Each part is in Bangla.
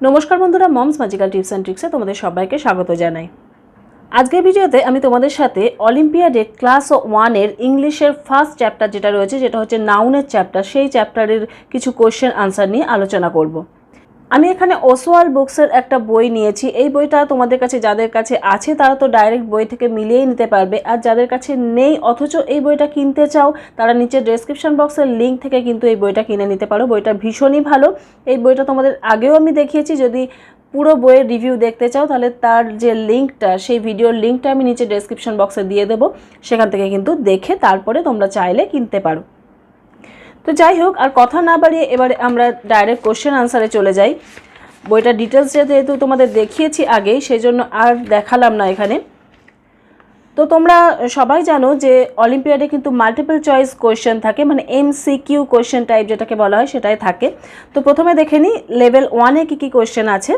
নমস্কার বন্ধুরা মমস ম্যাজিক্যাল টিপস অ্যান্ড ট্রিক্সে তোমাদের সবাইকে স্বাগত জানাই। আজকের ভিডিওতে আমি তোমাদের সাথে অলিম্পিয়াডে ক্লাস ওয়ানের ইংলিশের ফার্স্ট চ্যাপ্টার যেটা রয়েছে যেটা হচ্ছে নাউনের চ্যাপ্টার সেই চ্যাপ্টারের কিছু কোশ্চেন আনসার নিয়ে আলোচনা করব। আমি এখানে ওসোয়াল বুকসের একটা বই নিয়েছি। এই বইটা তোমাদের কাছে, যাদের কাছে আছে, তারা তো ডাইরেক্ট বই থেকে মিলিয়েই নিতে পারবে। আর যাদের কাছে নেই, অথচ এই বইটা কিনতে চাও, তারা নিচে ডেসক্রিপশন বক্সের লিঙ্ক থেকে কিন্তু এই বইটা কিনে নিতে পারো। বইটা ভীষণই ভালো। এই বইটা তোমাদের আগেও আমি দেখিয়েছি। যদি পুরো বইয়ের রিভিউ দেখতে চাও, তাহলে তার যে লিঙ্কটা সেই ভিডিওর লিঙ্কটা আমি নিচে ডেসক্রিপশন বক্সে দিয়ে দেবো। সেখান থেকে কিন্তু দেখে তারপরে তোমরা চাইলে কিনতে পারো। তো যাই হোক আর কথা না বাড়িয়ে এবারে আমরা ডাইরেক্ট কোশ্চেন আনসারে চলে যাই। বইটা ডিটেলস যেহেতু তোমাদের দেখিয়েছি আগেই সেই জন্য আর দেখালাম না এখানে। তো তোমরা সবাই জানো যে অলিম্পিয়াডে কিন্তু মাল্টিপল চয়েস কোয়েশ্চেন থাকে মানে এমসিকিউ কোয়েশ্চেন টাইপ যেটাকে বলা হয় সেটাই থাকে। তো প্রথমে দেখে নিই লেভেল ওয়ানে কী কী কোয়েশ্চেন আছে।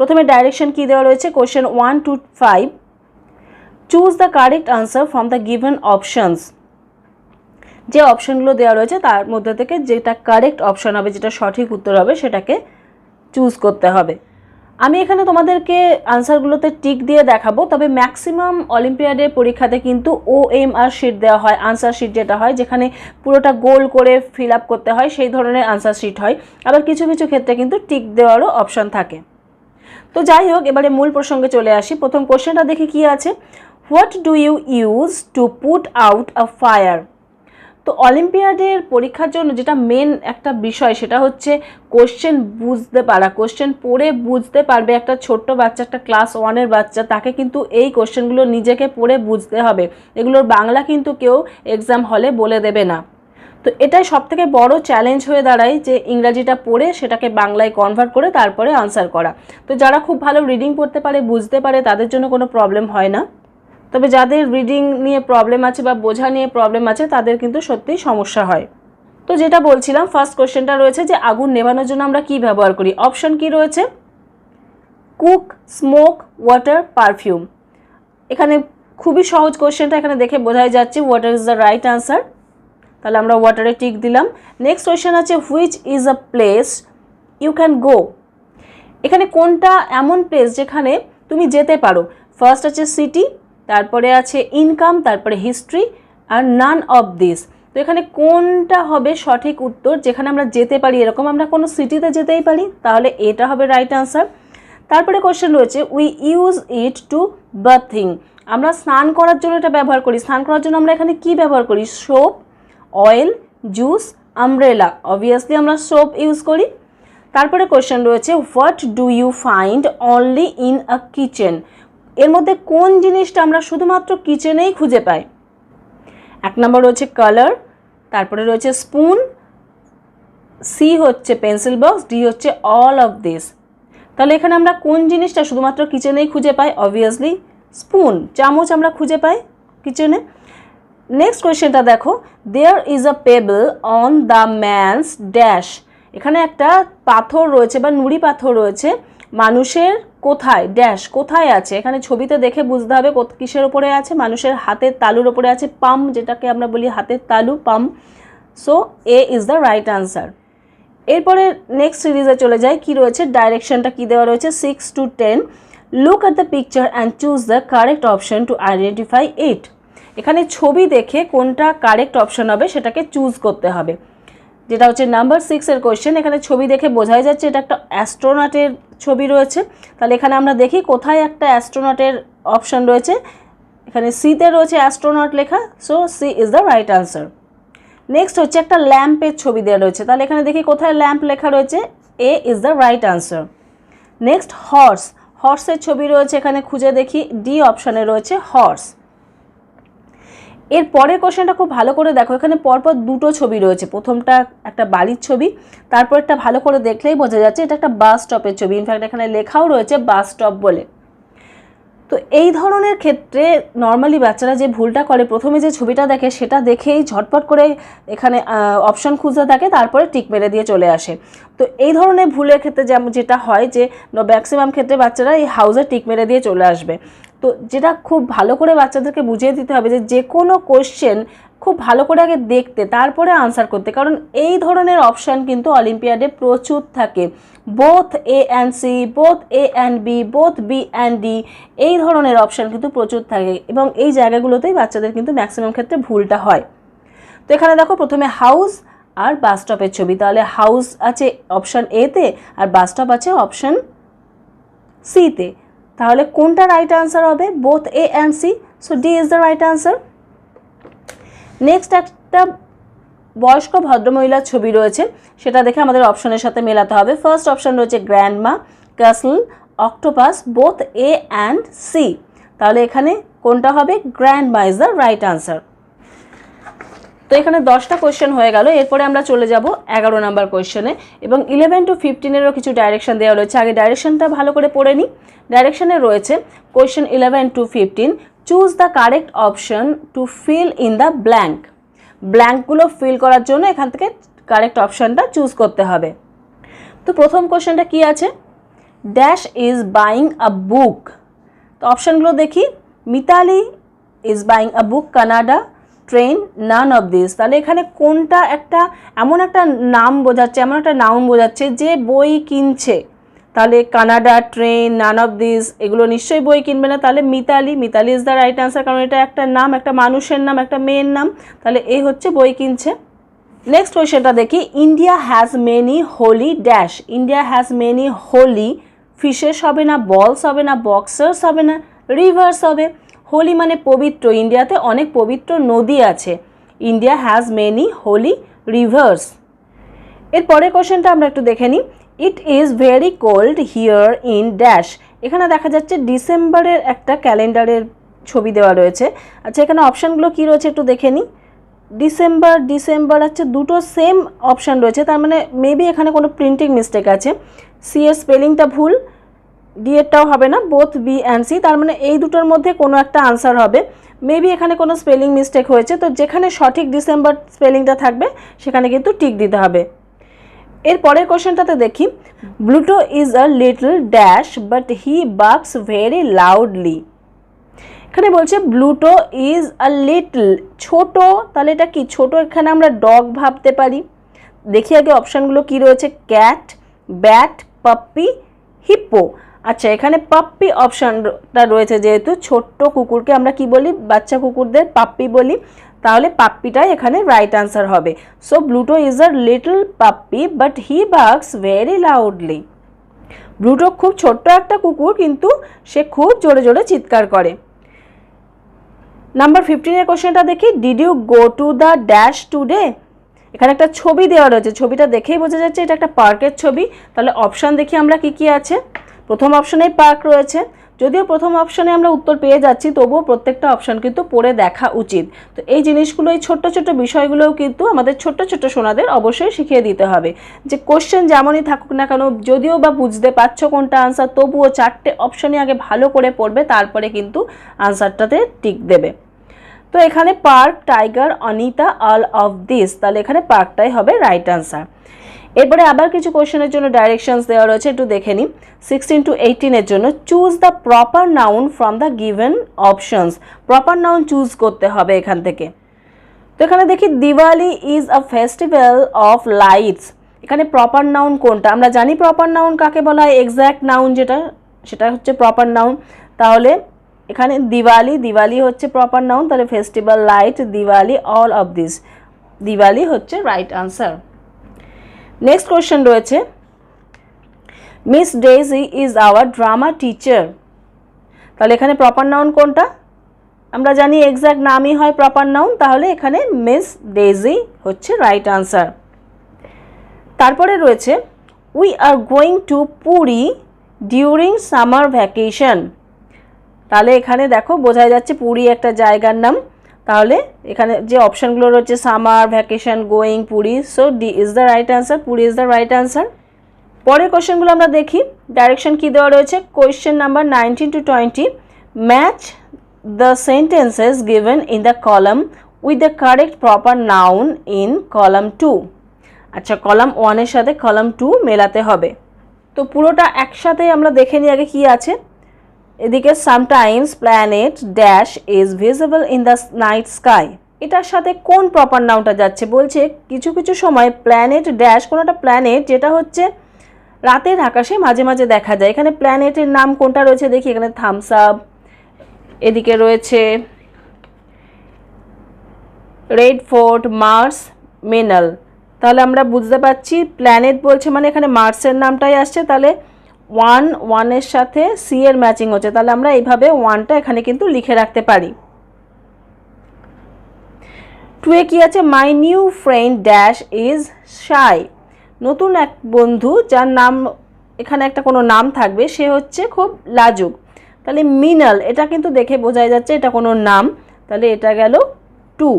প্রথমে ডাইরেকশন কী দেওয়া রয়েছে? Question one to five choose the correct answer from the given options যে অপশনগুলো দেওয়া রয়েছে তার মধ্যে থেকে যেটা কারেক্ট অপশান হবে, যেটা সঠিক উত্তর হবে, সেটাকে চুজ করতে হবে। আমি এখানে তোমাদেরকে আনসারগুলোতে টিক দিয়ে দেখাবো, তবে ম্যাক্সিমাম অলিম্পিয়াডের পরীক্ষাতে কিন্তু ও এম আর শিট দেওয়া হয় আনসার শিট যেটা হয়, যেখানে পুরোটা গোল করে ফিল আপ করতে হয়, সেই ধরনের আনসার শিট হয়। আবার কিছু কিছু ক্ষেত্রে কিন্তু টিক দেওয়ারও অপশান থাকে। তো যাই হোক, এবারে মূল প্রসঙ্গে চলে আসি। প্রথম কোশ্চেনটা দেখি কি আছে? What do you use to put out a fire তো অলিম্পিয়াডের পরীক্ষার জন্য যেটা মেন একটা বিষয় সেটা হচ্ছে কোশ্চেন বুঝতে পারা কোশ্চেন পড়ে বুঝতে পারবে একটা ছোট্ট বাচ্চা, একটা ক্লাস ওয়ানের বাচ্চা, তাকে কিন্তু এই কোশ্চেনগুলো নিজেকে পড়ে বুঝতে হবে। এগুলোর বাংলা কিন্তু কেউ এক্সাম হলে বলে দেবে না। তো এটাই সবথেকে বড় চ্যালেঞ্জ হয়ে দাঁড়ায় যে ইংরাজিটা পড়ে সেটাকে বাংলায় কনভার্ট করে তারপরে আনসার করা। তো যারা খুব ভালো রিডিং পড়তে পারে, বুঝতে পারে, তাদের জন্য কোনো প্রবলেম হয় না। তবে যাদের রিডিং নিয়ে প্রবলেম আছে বা বোঝা নিয়ে প্রবলেম আছে, তাদের কিন্তু সত্যিই সমস্যা হয়। তো যেটা বলছিলাম ফার্স্ট কোশ্চেনটা রয়েছে যে আগুন নেভানোর জন্য আমরা কি ব্যবহার করি? অপশন কি রয়েছে? কুক স্মোক ওয়াটার পারফিউম এখানে খুবই সহজ কোশ্চেনটা এখানে দেখে বোঝাই যাচ্ছে water is the right answer তাহলে আমরা ওয়াটারে টিক দিলাম। নেক্সট কোয়েশ্চেন আছে which is a place you can go এখানে কোনটা এমন প্লেস যেখানে তুমি যেতে পারো? ফার্স্ট আছে সিটি তারপরে আছে ইনকাম তারপরে হিস্ট্রি আর নান অফ দিস তো এখানে কোনটা হবে সঠিক উত্তর? যেখানে আমরা যেতে পারি, এরকম আমরা কোনো সিটিতে যেতেই পারি, তাহলে এটা হবে রাইট আনসার তারপরে কোশ্চেন রয়েছে we use it to bathing আমরা স্নান করার জন্য এটা ব্যবহার করি। স্নান করার জন্য আমরা এখানে কি ব্যবহার করি? Soap oil juice umbrella obviously আমরা সোপ ইউজ করি। তারপরে কোশ্চেন রয়েছে what do you find only in a kitchen এর মধ্যে কোন জিনিসটা আমরা শুধুমাত্র কিচেনেই খুঁজে পাই? এক নম্বর রয়েছে কালার তারপরে রয়েছে স্পুন সি হচ্ছে পেন্সিল বক্স ডি হচ্ছে অল অফ দিস তাহলে এখানে আমরা কোন জিনিসটা শুধুমাত্র কিচেনেই খুঁজে পাই? অবভিয়াসলি স্পুন চামচ আমরা খুঁজে পাই কিচেনে। নেক্সট কোয়েশ্চেনটা দেখো। There is a pebble on the man's dash এখানে একটা পাথর রয়েছে বা নুড়ি পাথর রয়েছে। মানুষের কোথায় ড্যাশ কোথায় আছে? এখানে ছবিতে দেখে বুঝতে হবে কিসের ওপরে আছে? মানুষের হাতের তালুর ওপরে আছে পাম, যেটাকে আমরা বলি হাতের তালু, palm. So A is the right answer এরপরে নেক্সট সিরিজে চলে যায় কি রয়েছে? ডাইরেকশনটা কি দেওয়া রয়েছে? Six to ten look at the picture and choose the correct option to identify it এখানে ছবি দেখে কোনটা কারেক্ট অপশন হবে, সেটাকে চুজ করতে হবে। যেটা হচ্ছে নাম্বার সিক্সের কোয়েশ্চেন এখানে ছবি দেখে বোঝাই যাচ্ছে এটা একটা অ্যাস্ট্রোনটের ছবি রয়েছে। তাহলে এখানে আমরা দেখি কোথায় একটা অ্যাস্ট্রোনটের অপশন রয়েছে। এখানে সিতে রয়েছে অ্যাস্ট্রোনট লেখা। So C is the right answer next হচ্ছে একটা ল্যাম্পের ছবি দেওয়া রয়েছে। তাহলে এখানে দেখি কোথায় ল্যাম্প লেখা রয়েছে। A is the right answer next horse হর্সের ছবি রয়েছে। এখানে খুঁজে দেখি ডি অপশানে রয়েছে হর্স এর পরের কোশ্চেনটা খুব ভালো করে দেখো। এখানে পরপর দুটো ছবি রয়েছে। প্রথমটা একটা বাড়ির ছবি, তারপর একটা ভালো করে দেখলেই বোঝা যাচ্ছে এটা একটা বাস স্টপের ছবি। ইনফ্যাক্ট এখানে লেখাও রয়েছে বাস স্টপ বলে। তো এই ধরনের ক্ষেত্রে নর্মালি বাচ্চারা যে ভুলটা করে, প্রথমে যে ছবিটা দেখে সেটা দেখেই ঝটপট করে এখানে অপশন খুঁজতে থাকে তারপরে টিক মেরে দিয়ে চলে আসে। তো এই ধরনের ভুলের ক্ষেত্রে যেমন যেটা হয় যে ম্যাক্সিমাম ক্ষেত্রে বাচ্চারা এই হাউসে টিক মেরে দিয়ে চলে আসবে। তো যেটা খুব ভালো করে বাচ্চাদেরকে বুঝিয়ে দিতে হবে যে যে কোনো কোশ্চেন খুব ভালো করে আগে দেখতে, তারপরে আনসার করতে। কারণ এই ধরনের অপশান কিন্তু অলিম্পিয়াডে প্রচুর থাকে। Both A and C both A and B both B and D এই ধরনের অপশান কিন্তু প্রচুর থাকে এবং এই জায়গাগুলোতেই বাচ্চাদের কিন্তু ম্যাক্সিমাম ক্ষেত্রে ভুলটা হয়। তো এখানে দেখো প্রথমে হাউস আর বাস স্টপের ছবি। তাহলে হাউস আছে অপশান এতে আর বাস স্টপ আছে অপশান সিতে তাহলে কোনটা রাইট আনসার হবে? Both A and C so D is the right answer next একটা বয়স্ক ভদ্রমহিলার ছবি রয়েছে। সেটা দেখে আমাদের অপশনের সাথে মেলাতে হবে। ফার্স্ট অপশন রয়েছে grandma castle octopus both A and C তাহলে এখানে কোনটা হবে? Grandma is the right answer তো এখানে দশটা কোয়েশ্চেন হয়ে গেল। এরপরে আমরা চলে যাব এগারো নাম্বার কোয়েশ্চেনে এবং ইলেভেন টু ফিফটিনেরও কিছু ডাইরেকশন দেওয়া রয়েছে। আগে ডাইরেকশনটা ভালো করে পড়ে নিই। ডাইরেকশনে রয়েছে question eleven to fifteen choose the correct option to fill in the blank ব্ল্যাঙ্কগুলো fill করার জন্য এখান থেকে কারেক্ট অপশানটা চুজ করতে হবে। তো প্রথম কোশ্চেনটা কি আছে? Dash is buying a book তো অপশানগুলো দেখি। Mitali is buying a book Canada train none of this তাহলে এখানে কোনটা একটা, এমন একটা নাম বোঝাচ্ছে, এমন একটা নাম বোঝাচ্ছে যে বই কিনছে। তাহলে Canada train none of this এগুলো নিশ্চয়ই বই কিনবে না। তাহলে Mitali Mitali is the right answer কারণ এটা একটা নাম, একটা মানুষের নাম, একটা মেয়ের নাম। তাহলে এ হচ্ছে বই কিনছে। নেক্সট কোয়েশ্চেনটা দেখি। India has many holy dash India has many holy fishes হবে না বলস হবে না বক্সার্স হবে না রিভার্স হবে। হোলি মানে পবিত্র। ইন্ডিয়াতে অনেক পবিত্র নদী আছে। India has many holy rivers এর পরের কোশ্চেনটা আমরা একটু দেখে নিই। It is very cold here in dash এখানে দেখা যাচ্ছে ডিসেম্বরের একটা ক্যালেন্ডারের ছবি দেওয়া রয়েছে। আচ্ছা এখানে অপশানগুলো কী রয়েছে একটু দেখে নিই। ডিসেম্বর ডিসেম্বর হচ্ছে দুটো সেম অপশান রয়েছে। তার মানে মেবি এখানে কোনো প্রিন্টিং মিস্টেক আছে। সি এর স্পেলিংটা ভুল। ডি এরটাও হবে না বোথ বি অ্যান্ড সি তার মানে এই দুটোর মধ্যে কোনো একটা আনসার হবে। মেবি এখানে কোনো স্পেলিং মিস্টেক হয়েছে, তো যেখানে সঠিক ডিসেম্বর স্পেলিংটা থাকবে, সেখানে কিন্তু টিক দিতে হবে। এর পরের কোশ্চেনটাতে দেখি। Bluto is a little dash but he barks very loudly এখানে বলছে ব্লুটো ইজ আ লিটল ছোট, তাহলে এটা কি? ছোট এখানে আমরা ডগ ভাবতে পারি। দেখি আগে অপশানগুলো কি রয়েছে। ক্যাট ব্যাট পাপ্পি হিপ্পো আচ্ছা এখানে পাপ্পি অপশানটা রয়েছে যেহেতু ছোট্ট কুকুরকে আমরা কি বলি? বাচ্চা কুকুরদের পাপ্পি বলি। তাহলে পাপ্পিটাই এখানে রাইট আনসার হবে। So Bluto is a little puppy but he barks very loudly Bluto খুব ছোট্ট একটা কুকুর, কিন্তু সে খুব জোরে জোরে চিৎকার করে। নাম্বার ফিফটিনের কোশ্চেনটা দেখি। Did you go to the dash today এখানে একটা ছবি দেওয়া রয়েছে। ছবিটা দেখেই বোঝা যাচ্ছে এটা একটা পার্কের ছবি। তাহলে অপশান দেখি আমরা কি কি আছে। প্রথম অপশনেই পার্ক রয়েছে। যদিও প্রথম অপশনে আমরা উত্তর পেয়ে যাচ্ছি, তবুও প্রত্যেকটা অপশান কিন্তু পড়ে দেখা উচিত। তো এই জিনিসগুলো এই ছোট্ট ছোট্ট বিষয়গুলোও কিন্তু আমাদের ছোট্ট ছোট্ট সোনাদের অবশ্যই শিখিয়ে দিতে হবে। যে কোশ্চেন যেমনই থাকুক না কেন, যদিও বা বুঝতে পারছ কোনটা আনসার তবুও চারটে অপশানই আগে ভালো করে পড়বে, তারপরে কিন্তু আনসারটাতে টিক দেবে। তো এখানে park, tiger, Anita all of this তাহলে এখানে পার্কটাই হবে রাইট আনসার এরপরে আবার কিছু কোশ্চেনের জন্য ডাইরেকশনস দেওয়া রয়েছে, একটু দেখে নিই। সিক্সটিন টু এইটিনের জন্য choose the proper noun from the given options proper noun choose করতে হবে এখান থেকে। তো এখানে দেখি Diwali is a festival of lights এখানে প্রপার নাউন কোনটা? আমরা জানি প্রপার নাউন কাকে বলা হয়? এক্স্যাক্ট নাউন যেটা, সেটা হচ্ছে প্রপার নাউন তাহলে এখানে দিওয়ালি দিওয়ালি হচ্ছে প্রপার নাউন তাহলে festival light Diwali all of this Diwali হচ্ছে রাইট আনসার নেক্সট কোয়েশ্চেন রয়েছে Miss Daisy is our drama teacher তাহলে এখানে প্রপার নাউন কোনটা? আমরা জানি এক্স্যাক্ট নামই হয় প্রপার নাউন তাহলে এখানে মিস ডেজি হচ্ছে রাইট আনসার তারপরে রয়েছে we are going to Puri during summer vacation তাহলে এখানে দেখো বোঝা যাচ্ছে পুরী একটা জায়গার নাম। তাহলে এখানে যে অপশানগুলো রয়েছে, summer, vacation, going, Puri so D is the right answer Puri is the right answer পরের কোশ্চেনগুলো আমরা দেখি ডাইরেকশন কী দেওয়া রয়েছে? Question number nineteen to twenty match the sentences given in the column with the correct proper noun in column two আচ্ছা কলাম ওয়ানের সাথে কলাম টু মেলাতে হবে। তো পুরোটা একসাথে আমরা দেখে নিই আগে কী আছে। এদিকে sometimes planet dash is visible in the night sky এটার সাথে কোন প্রপার নাউনটা যাচ্ছে? বলছে কিছু কিছু সময় প্ল্যানেট ড্যাশ কোনো একটা প্ল্যানেট যেটা হচ্ছে রাতের আকাশে মাঝে মাঝে দেখা যায়। এখানে প্ল্যানেটের নাম কোনটা রয়েছে? দেখি, এখানে থামস আপ এদিকে রয়েছে রেড ফোর্ট মার্স মিনাল তাহলে আমরা বুঝতে পারছি প্ল্যানেট বলছে মানে এখানে মার্সের নামটাই আসছে। তাহলে ওয়ান ওয়ানের সাথে সি এর ম্যাচিং হচ্ছে। তাহলে আমরা এইভাবে ওয়ানটা এখানে কিন্তু লিখে রাখতে পারি। টুয়ে কি আছে? My new friend dash is Sai নতুন এক বন্ধু যার নাম, এখানে একটা কোনো নাম থাকবে, সে হচ্ছে খুব লাজুক। তাহলে মিনাল, এটা কিন্তু দেখে বোঝাই যাচ্ছে এটা কোনো নাম। তাহলে এটা গেল টু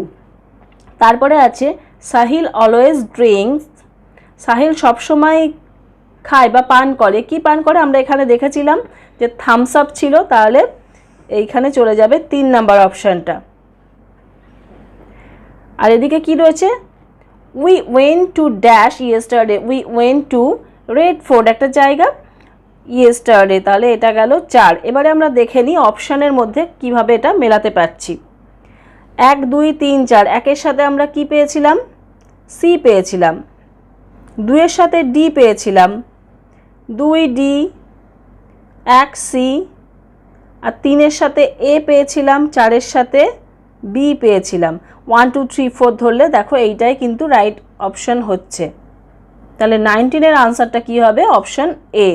তারপরে আছে সাহিল অলওয়েজ ড্রিঙ্কস সাহিল সবসময় খায় বা পান করে। কি পান করে? আমরা এখানে দেখেছিলাম যে থামস আপ ছিল, তাহলে এইখানে চলে যাবে তিন নাম্বার অপশানটা আর এদিকে কি রয়েছে? We went to dash yesterday we went to Red Fort একটা জায়গা ইয়েস্টারডে তাহলে এটা গেল চার। এবারে আমরা দেখে নিই অপশানের মধ্যে কীভাবে এটা মেলাতে পারছি। এক, দুই, তিন, চার, একের সাথে আমরা কি পেয়েছিলাম? সি পেয়েছিলাম। দুইয়ের সাথে ডি পেয়েছিলাম। দুই ডি এক সি আর তিনের সাথে এ পেয়েছিলাম, চারের সাথে বি পেয়েছিলাম। ওয়ান টু থ্রি ফোর ধরলে দেখো এইটাই কিন্তু রাইট অপশন হচ্ছে। তাহলে নাইনটিনের আনসারটা কী হবে? অপশন এ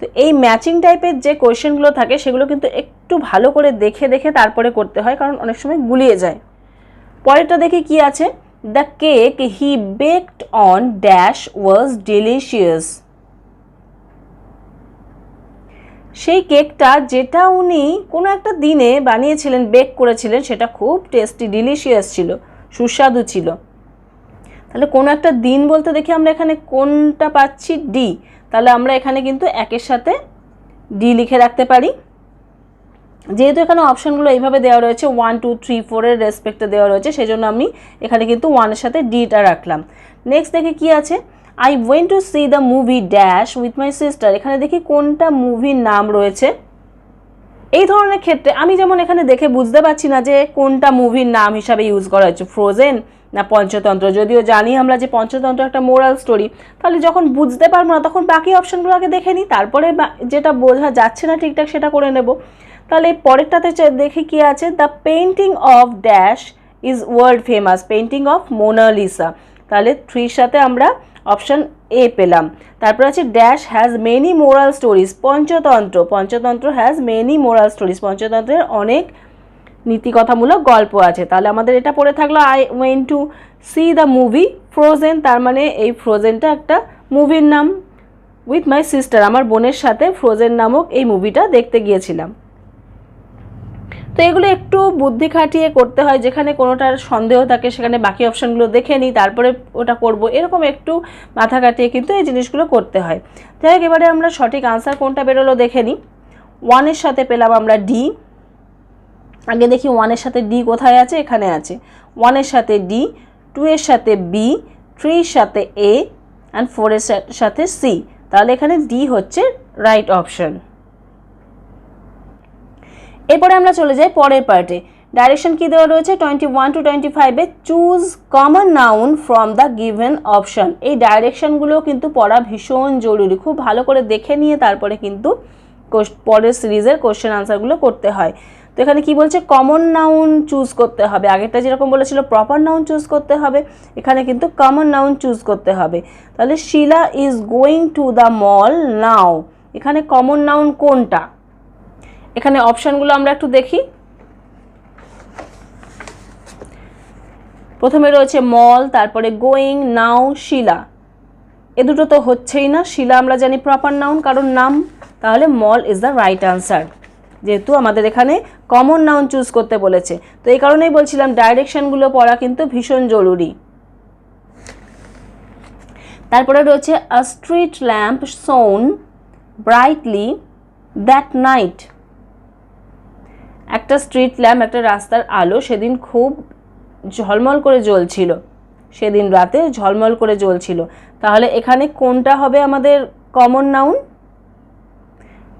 তো এই ম্যাচিং টাইপের যে কোয়েশ্চেনগুলো থাকে, সেগুলো কিন্তু একটু ভালো করে দেখে দেখে তারপরে করতে হয়, কারণ অনেক সময় গুলিয়ে যায়। পরেরটা দেখি কি আছে? The cake he baked on dash was delicious সেই কেকটা যেটা উনি কোনো একটা দিনে বানিয়েছিলেন বেক করেছিলেন, সেটা খুব টেস্টি ডিলিশিয়াস ছিল, সুস্বাদু ছিল। তাহলে কোনো একটা দিন বলতে দেখি আমরা এখানে কোনটা পাচ্ছি? ডি তাহলে আমরা এখানে কিন্তু একের সাথে ডি লিখে রাখতে পারি। যেহেতু এখানে অপশানগুলো এইভাবে দেওয়া রয়েছে ওয়ান টু থ্রি ফোরের রেসপেক্টে দেওয়া রয়েছে সেই জন্য আমি এখানে কিন্তু ওয়ানের সাথে ডিটা রাখলাম। নেক্সট দেখে কি আছে? I went to see the movie dash with my sister এখানে দেখি কোনটা মুভির নাম রয়েছে। এই ধরনের ক্ষেত্রে আমি যেমন এখানে দেখে বুঝতে পারছি না যে কোনটা মুভির নাম হিসাবে ইউজ করা হয়েছে। ফ্রোজেন না পঞ্চতন্ত্র? যদিও জানি আমরা যে পঞ্চতন্ত্র একটা মোরাল স্টোরি তাহলে যখন বুঝতে পারব না, তখন বাকি অপশানগুলো আগে দেখে নিই, তারপরে যেটা বোঝা যাচ্ছে না ঠিকঠাক সেটা করে নেব। তাহলে পরেরটাতে দেখি কি আছে। The painting of dash is world famous painting of Mona Lisa তাহলে থ্রির সাথে আমরা অপশান এ পেলাম। তারপর আছে dash has many moral stories Panchatantra. Panchatantra has many moral stories পঞ্চতন্ত্রের অনেক নীতিকথামূলক গল্প আছে। তাহলে আমাদের এটা পড়ে থাকল I went to see the movie Frozen তার মানে এই ফ্রোজেনটা একটা মুভির নাম উইথ মাই সিস্টার আমার বোনের সাথে ফ্রোজেন নামক এই মুভিটা দেখতে গিয়েছিলাম। তো এগুলো একটু বুদ্ধি খাটিয়ে করতে হয়, যেখানে কোনোটার সন্দেহ থাকে সেখানে বাকি অপশানগুলো দেখে নিই, তারপরে ওটা করব। এরকম একটু মাথা কাটিয়ে কিন্তু এই জিনিসগুলো করতে হয়। যাই হোক, এবারে আমরা সঠিক আনসার কোনটা বেরোলো দেখে নিই। ওয়ানের সাথে পেলাম আমরা ডি আগে দেখি ওয়ানের সাথে ডি কোথায় আছে? এখানে আছে। ওয়ানের সাথে ডি টু এর সাথে বি থ্রির সাথে এ অ্যান্ড ফোরের সাথে সি তাহলে এখানে ডি হচ্ছে রাইট অপশন এরপরে আমরা চলে যাই পরের পার্টে ডাইরেকশন কী দেওয়া রয়েছে? টোয়েন্টি ওয়ান টু টোয়েন্টি ফাইভে choose common noun from the given option এই ডাইরেকশনগুলো কিন্তু পড়া ভীষণ জরুরি। খুব ভালো করে দেখে নিয়ে তারপরে কিন্তু পরের সিরিজের কোশ্চেন আনসারগুলো করতে হয়। তো এখানে কি বলছে? কমন নাউন চুজ করতে হবে। আগেরটা যেরকম বলেছিল প্রপার নাউন চুজ করতে হবে। এখানে কিন্তু কমন নাউন চুজ করতে হবে। তাহলে Sheela is going to the mall now এখানে কমন নাউন কোনটা? এখানে অপশানগুলো আমরা একটু দেখি। প্রথমে রয়েছে মল, তারপরে গোয়িং, নাও, শিলা। এ দুটো তো হচ্ছেই না, শিলা আমরা জানি প্রপার নাউন কারণ নাম, তাহলে mall is the right answer যেহেতু আমাদের এখানে কমন নাউন চুজ করতে বলেছে। তো এই কারণেই বলছিলাম ডাইরেকশানগুলো পড়া কিন্তু ভীষণ জরুরি। তারপরে রয়েছে a street lamp shone brightly that night একটা স্ট্রিট ল্যাম্প একটা রাস্তার আলো সেদিন খুব ঝলমল করে জ্বলছিল। সেদিন রাতে ঝলমল করে জ্বলছিল। তাহলে এখানে কোনটা হবে আমাদের কমন নাউন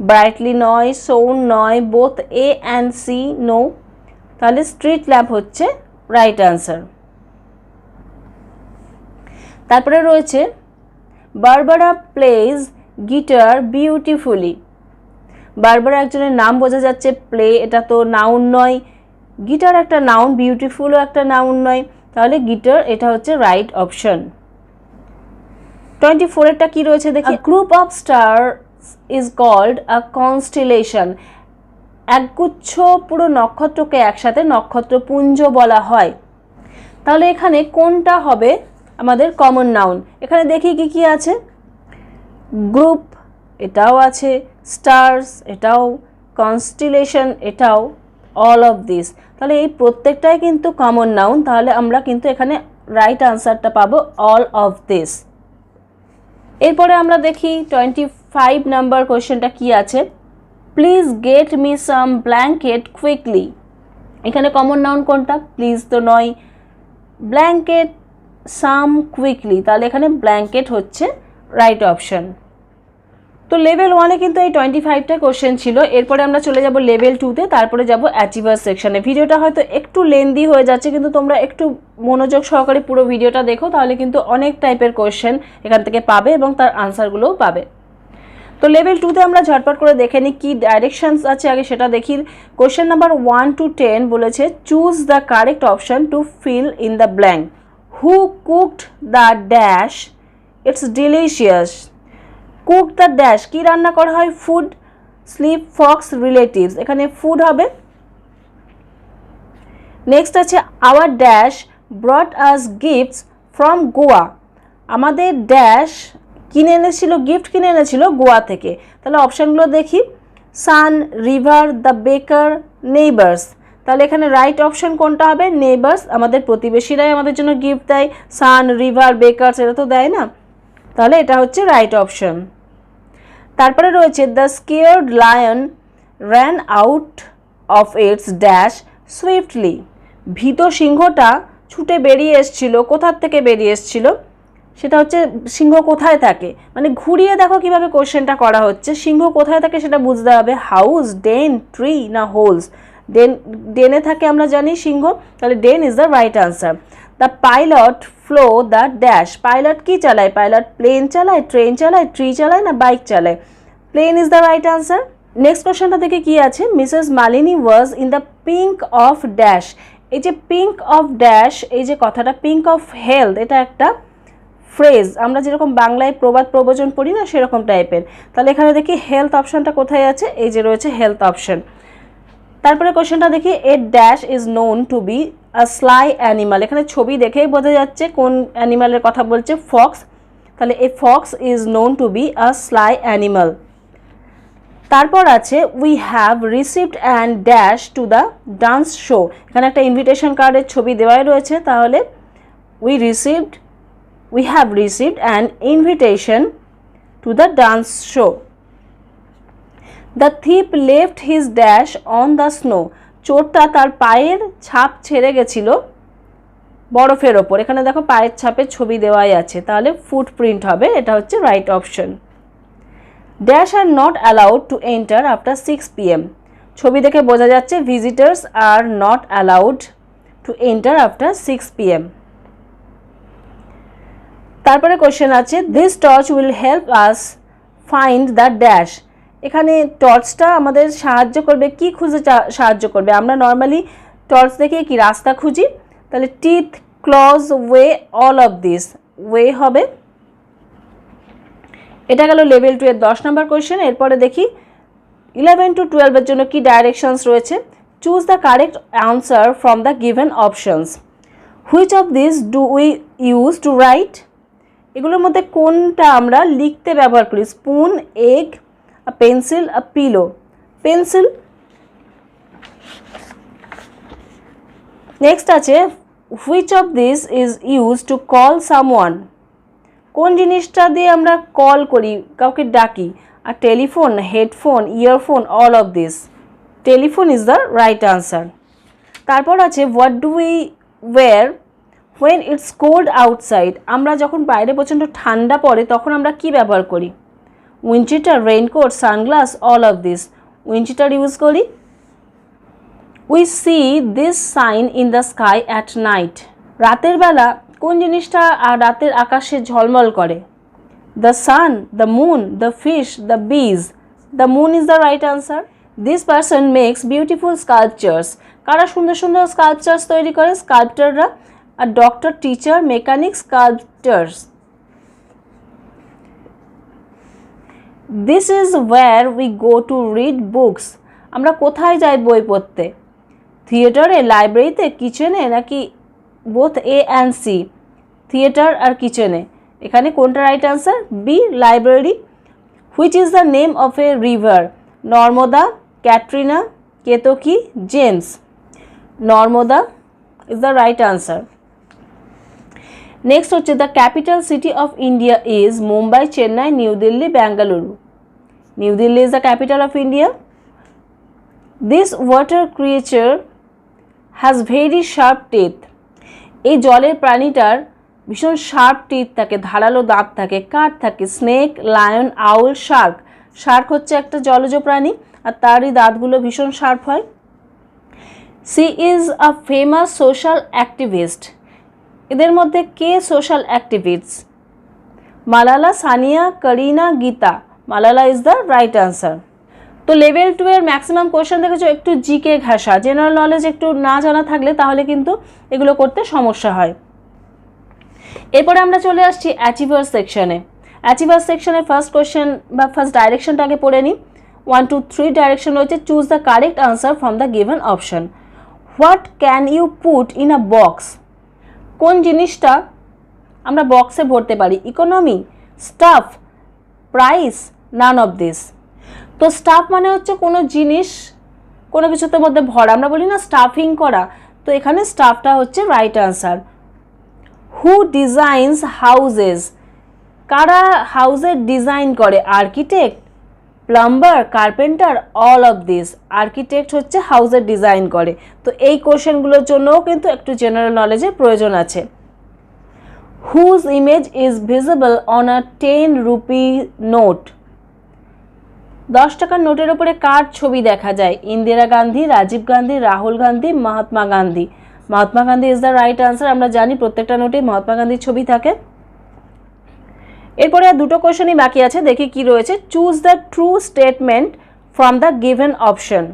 ব্রাইটলি নয় সোন নয় both A and C no তাহলে স্ট্রিট ল্যাম্প হচ্ছে রাইট অ্যান্সার তারপরে রয়েছে Barbara plays guitar beautifully Barbara একজনের নাম বোঝা যাচ্ছে, প্লে এটা তো নাউন নয়। গিটার একটা নাউন বিউটিফুলও একটা নাউন নয়। তাহলে গিটার এটা হচ্ছে রাইট অপশন টোয়েন্টি ফোরেরটা কী রয়েছে দেখি? Group of star is called a constellation একগুচ্ছ পুরো নক্ষত্রকে একসাথে নক্ষত্রপুঞ্জ বলা হয়। তাহলে এখানে কোনটা হবে? আমাদের কমন নাউন এখানে দেখি কি কি আছে? গ্রুপ এটাও আছে স্টার্স এটাও কনস্টিলেশন এটাও অল অফ দিস তাহলে এই প্রত্যেকটাই কিন্তু কমন নাউন তাহলে আমরা কিন্তু এখানে রাইট আনসারটা পাবো অল অফ দিস এরপরে আমরা দেখি টোয়েন্টি ফাইভ নাম্বার কোয়েশ্চেনটা কি আছে? Please get me some blanket quickly এখানে কমন নাউন কোনটা? প্লিজ তো নয়। ব্ল্যাঙ্কেট সাম কুইকলি তাহলে এখানে ব্ল্যাঙ্কেট হচ্ছে রাইট অপশন তো লেভেল ওয়ানে কিন্তু এই টোয়েন্টি ফাইভটা কোশ্চেন ছিল। এরপরে আমরা চলে যাব লেভেল টুতে তারপরে যাব অ্যাচিভার সেকশানে ভিডিওটা হয়তো একটু লেন্দি হয়ে যাচ্ছে, কিন্তু তোমরা একটু মনোযোগ সহকারে পুরো ভিডিওটা দেখো, তাহলে কিন্তু অনেক টাইপের কোশ্চেন এখান থেকে পাবে এবং তার আনসারগুলোও পাবে। তো লেভেল টুতে আমরা ঝটপট করে দেখে নিই কী ডাইরেকশানস আছে, আগে সেটা দেখি। Question number one to ten বলেছে choose the correct option to fill in the blank who cooked the dash it's delicious cook the dash কী রান্না করা হয়? ফুড স্লিপ ফক্স রিলেটিভস এখানে ফুড হবে। নেক্সট আছে our dash brought us gifts from Goa আমাদের ড্যাশ কিনে এনেছিল গিফট কিনে এনেছিল গোয়া থেকে। তাহলে অপশানগুলো দেখি। Sun river the baker neighbours তাহলে এখানে রাইট অপশন কোনটা হবে? নেইবার্স আমাদের প্রতিবেশীরাই আমাদের জন্য গিফট দেয়। সান রিভার বেকার্স এটা তো দেয় না। তাহলে এটা হচ্ছে রাইট অপশন তারপরে রয়েছে the scared lion ran out of its dash swiftly. ভীত সিংহটা ছুটে বেরিয়ে এসছিল, কোথার থেকে বেরিয়ে এসছিল? সেটা হচ্ছে সিংহ কোথায় থাকে? মানে ঘুরিয়ে দেখো কীভাবে কোশ্চেনটা করা হচ্ছে। সিংহ কোথায় থাকে সেটা বুঝতে হবে। হাউস, ডেন, ট্রি না হোলস? ডেন, ডেনে থাকে আমরা জানি সিংহ, তাহলে den is the right answer the pilot flow the dash pilot কি চালায়? পাইলট প্লেন চালায় ট্রেন চালায় ট্রি চালায় না বাইক চালায়? Plane is the right answer next কোশ্চেনটা থেকে কি আছে? Mrs Malini was in the pink of dash এই যে পিঙ্ক অফ ড্যাশ এই যে কথাটা পিঙ্ক অফ হেলথ এটা একটা ফ্রেজ আমরা যেরকম বাংলায় প্রবাদ প্রবচন পড়ি না, সেরকম টাইপের তাহলে এখানে দেখি হেলথ অপশানটা কোথায় আছে? এই যে রয়েছে হেলথ অপশন তারপরে কোশ্চেনটা দেখি a dash is known to be sly animal এখানে ছবি দেখেই বোঝা যাচ্ছে কোন অ্যানিমালের কথা বলছে ফক্স তাহলে a fox is known to be a sly animal তারপর আছে we have received and dash to the dance show এখানে একটা ইনভিটেশন কার্ডের ছবি দেওয়াই রয়েছে, তাহলে we received we have received an invitation to the dance show the thief left his dash on the snow চোরটা তার পায়ের ছাপ ছেড়ে গেছিল বরফের ওপর। এখানে দেখো পায়ের ছাপের ছবি দেওয়াই আছে। তাহলে ফুটপ্রিন্ট হবে, এটা হচ্ছে right option dash are not allowed to enter after six PM ছবি দেখে বোঝা যাচ্ছে visitors are not allowed to enter after six PM তারপরে কোশ্চেন আছে this torch will help us find the dash এখানে টর্চটা আমাদের সাহায্য করবে, কি খুঁজে সাহায্য করবে? আমরা নর্মালি টর্চ দেখে কি রাস্তা খুঁজি? তাহলে teeth clothes way all of this way হবে। এটা গেল লেভেল টু এর দশ নম্বর কোয়েশ্চেন এরপরে দেখি ইলেভেন টু টুয়েলভের জন্য কি ডাইরেকশনস রয়েছে? Choose the correct answer from the given options which of this do we use to write এগুলোর মধ্যে কোনটা আমরা লিখতে ব্যবহার করি? Spoon egg a pencil a pillow pencil next আছে which of this is use to call someone কোন জিনিসটা দিয়ে আমরা কল করি? কাউকে ডাকি? আর telephone headphone earphone all of this telephone is the right answer তারপর আছে what do we wear when it's cold outside আমরা যখন বাইরে প্রচণ্ড ঠান্ডা পড়ে, তখন আমরা কি ব্যবহার করি? Wind raincoat, sunglass all of this wind use করি। We see this sign in the sky at night রাতের বেলা কোন জিনিসটা আর রাতের আকাশে ঝলমল করে? The sun the moon the fish the bees the moon is the right answer this person makes beautiful sculptures কারা সুন্দর সুন্দর স্কাল্পচার্স তৈরি করে? স্কাল্পটাররা আর doctor teacher mechanic sculptors this is where we go to read books আমরা কোথায় যাই বই পড়তে? থিয়েটারে লাইব্রেরিতে কিচেনে নাকি both A and C theatre আর কিচেনে এখানে কোনটা right answer B library which is the name of a river Narmada, Katrina, Ketki, James. Narmada is the right answer next হচ্ছে the capital city of India is Mumbai Chennai New Delhi Bengaluru New Delhi is the capital of India this water creature has very sharp teeth এই জলের প্রাণীটার ভীষণ শার্প টিথ থাকে, ধারালো দাঁত থাকে, কাঠ থাকে snake lion owl shark shark হচ্ছে একটা জলজ প্রাণী আর তারই দাঁতগুলো ভীষণ শার্প হয়। She is a famous social activist এদের মধ্যে কে social activist Malala Sania, Kareena, Geeta. Malala is the right answer তো লেভেল টু এর ম্যাক্সিমাম কোয়েশ্চেন দেখেছ, একটু জিকে ঘাসা। জেনারেল নলেজ একটু না জানা থাকলে তাহলে কিন্তু এগুলো করতে সমস্যা হয়। এরপরে আমরা চলে আসছি অ্যাচিভার সেকশনে অ্যাচিভার সেকশনের ফার্স্ট কোয়েশ্চেন বা ফার্স্ট ডাইরেকশনটা আগে পড়ে নিই। ওয়ান টু থ্রি ডাইরেকশন রয়েছে choose the correct answer from the given option what can you put in a box কোন জিনিসটা আমরা বক্সে ভরতে পারি? Economy stuff price none of this তো স্টাফ মানে হচ্ছে কোনো জিনিস, কোনো কিছুতে মধ্যে ভরা। আমরা বলি না স্টাফিং করা। তো এখানে স্টাফটা হচ্ছে right answer who designs houses কারা হাউজের ডিজাইন করে? Architect plumber carpenter all of this architect হচ্ছে হাউজের ডিজাইন করে। তো এই কোশ্চেনগুলোর জন্যও কিন্তু একটু জেনারেল নলেজের প্রয়োজন আছে। Whose image is visible on a ten rupee note দশ টাকার নোটের ওপরে কার ছবি দেখা যায়? Indira Gandhi, Rajiv Gandhi, Rahul Gandhi, Mahatma Gandhi. Mahatma Gandhi is the right answer আমরা জানি প্রত্যেকটা নোটে মহাত্মা গান্ধীর ছবি থাকে। এরপরে আর দুটো কোশ্চেনই বাকি আছে, দেখি কি রয়েছে। Choose the true statement from the given option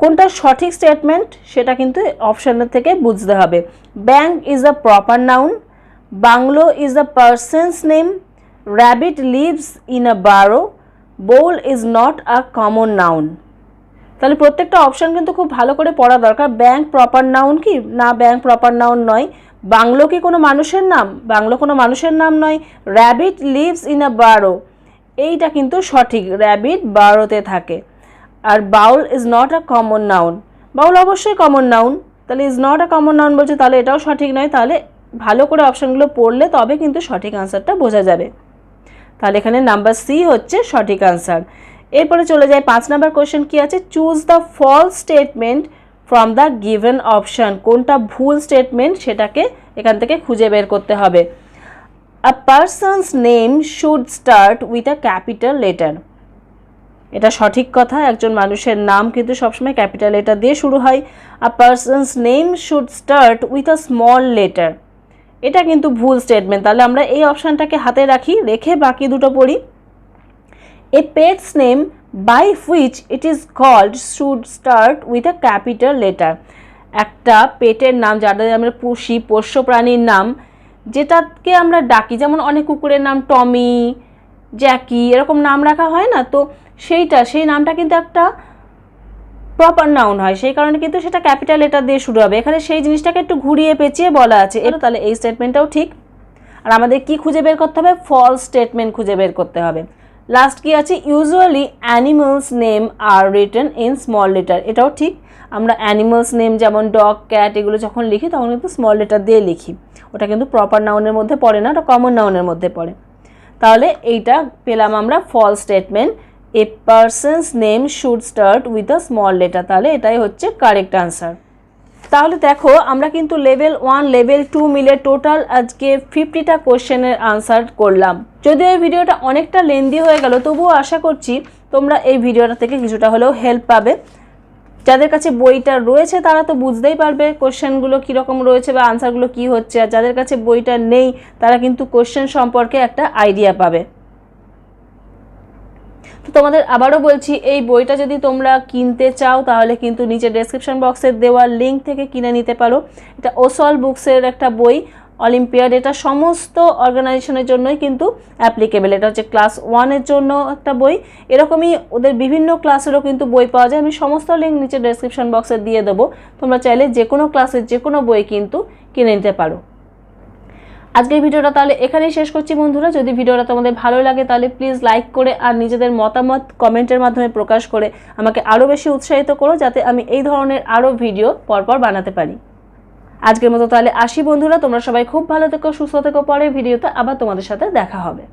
কোনটা সঠিক স্টেটমেন্ট সেটা কিন্তু অপশনের থেকে বুঝতে হবে। Bank is a proper noun bungalow is a person's name rabbit lives in a burrow bowl is not a common noun তাহলে প্রত্যেকটা অপশন কিন্তু খুব ভালো করে পড়া দরকার। ব্যাংক প্রপার নাউন কি? না ব্যাংক প্রপার নাউন নয়। বাংলো কি কোনো মানুষের নাম? বাংলো কোনো মানুষের নাম নয়। র্যাবিট লিভস ইন আ বারো এইটা কিন্তু সঠিক। র্যাবিট বারোতে থাকে। আর bowl is not a common noun bowl অবশ্যই কমন নাউন তাহলে is not a common noun বলছে, তাহলে এটাও সঠিক নয়। তাহলে ভালো করে অপশানগুলো পড়লে তবে কিন্তু সঠিক আনসারটা বোঝা যাবে। তাহলে এখানে নাম্বার সি হচ্ছে সঠিক আনসার এরপরে চলে যায়, পাঁচ নাম্বার কোয়েশ্চেন কি আছে? Choose the false statement from the given option কোনটা ভুল স্টেটমেন্ট সেটাকে এখান থেকে খুঁজে বের করতে হবে। A person's name should start with a capital letter এটা সঠিক কথা, একজন মানুষের নাম কিন্তু সবসময় ক্যাপিটাল লেটার দিয়ে শুরু হয়। A person's name should start with a small letter এটা কিন্তু ভুল স্টেটমেন্ট তাহলে আমরা এই অপশানটাকে হাতে রাখি, রেখে বাকি দুটো পড়ি। A pet's name by which it is called should start with a capital letter একটা পেটের নাম, যাদের আমরা পুষি, পোষ্য প্রাণীর নাম, যেটাকে আমরা ডাকি, যেমন অনেক কুকুরের নাম টমি, জ্যাকি, এরকম নাম রাখা হয় না? তো সেইটা, সেই নামটা কিন্তু একটা প্রপার নাউন হয়। সেই কারণে কিন্তু সেটা ক্যাপিটাল লেটার দিয়ে শুরু হবে। এখানে সেই জিনিসটাকে একটু ঘুরিয়ে পেঁচিয়ে বলা আছে। এর তাহলে এই স্টেটমেন্টটাও ঠিক। আর আমাদের কি খুঁজে বের করতে হবে? ফলস স্টেটমেন্ট খুঁজে বের করতে হবে। লাস্ট কি আছে? Usually animals name are written in small letter এটাও ঠিক। আমরা অ্যানিমালস নেম যেমন ডগ ক্যাট এগুলো যখন লিখি তখন কিন্তু স্মল লেটার দিয়ে লিখি। ওটা কিন্তু প্রপার নাউনের মধ্যে পড়ে না, ওটা কমন নাউনের মধ্যে পড়ে। তাহলে এইটা পেলাম আমরা false statement a person's name should start with a small letter তাহলে এটাই হচ্ছে কারেক্ট আনসার তাহলে দেখো, আমরা কিন্তু লেভেল ওয়ান লেভেল টু মিলে টোটাল আজকে ফিফটিটা কোশ্চেনের আনসার করলাম। যদিও এই ভিডিওটা অনেকটা লেন্দি হয়ে গেল, তবুও আশা করছি তোমরা এই ভিডিওটা থেকে কিছুটা হলেও হেল্প পাবে। যাদের কাছে বইটা রয়েছে, তারা তো বুঝতেই পারবে কোশ্চেনগুলো কীরকম রয়েছে বা আনসারগুলো কী হচ্ছে। আর যাদের কাছে বইটা নেই, তারা কিন্তু কোশ্চেন সম্পর্কে একটা আইডিয়া পাবে। তোমাদের আবারও বলছি, এই বইটা যদি তোমরা কিনতে চাও, তাহলে কিন্তু নিচে ডেসক্রিপশন বক্সের দেওয়া লিঙ্ক থেকে কিনে নিতে পারো। এটা ওসল বুকসের একটা বই অলিম্পিয়াড এটা সমস্ত অর্গানাইজেশনের জন্যই কিন্তু অ্যাপ্লিকেবল এটা হচ্ছে ক্লাস ওয়ানের জন্য একটা বই। এরকমই ওদের বিভিন্ন ক্লাসেরও কিন্তু বই পাওয়া যায়। আমি সমস্ত লিঙ্ক নিচে ডেসক্রিপশন বক্সে দিয়ে দেবো। তোমরা চাইলে যে কোনো ক্লাসের যে কোনো বই কিন্তু কিনে নিতে পারো। আজকের ভিডিওটা তাহলে এখানেই শেষ করছি বন্ধুরা। যদি ভিডিওটা তোমাদের ভালো লাগে তাহলে প্লিজ লাইক করে আর নিজেদের মতামত কমেন্টের মাধ্যমে প্রকাশ করে আমাকে আরও বেশি উৎসাহিত করো যাতে আমি এই ধরনের আরও ভিডিও পরপর বানাতে পারি। আজকের মতো তাহলে আসি বন্ধুরা। তোমরা সবাই খুব ভালো থেকো, সুস্থ থেকো। পরে ভিডিওতে আবার তোমাদের সাথে দেখা হবে।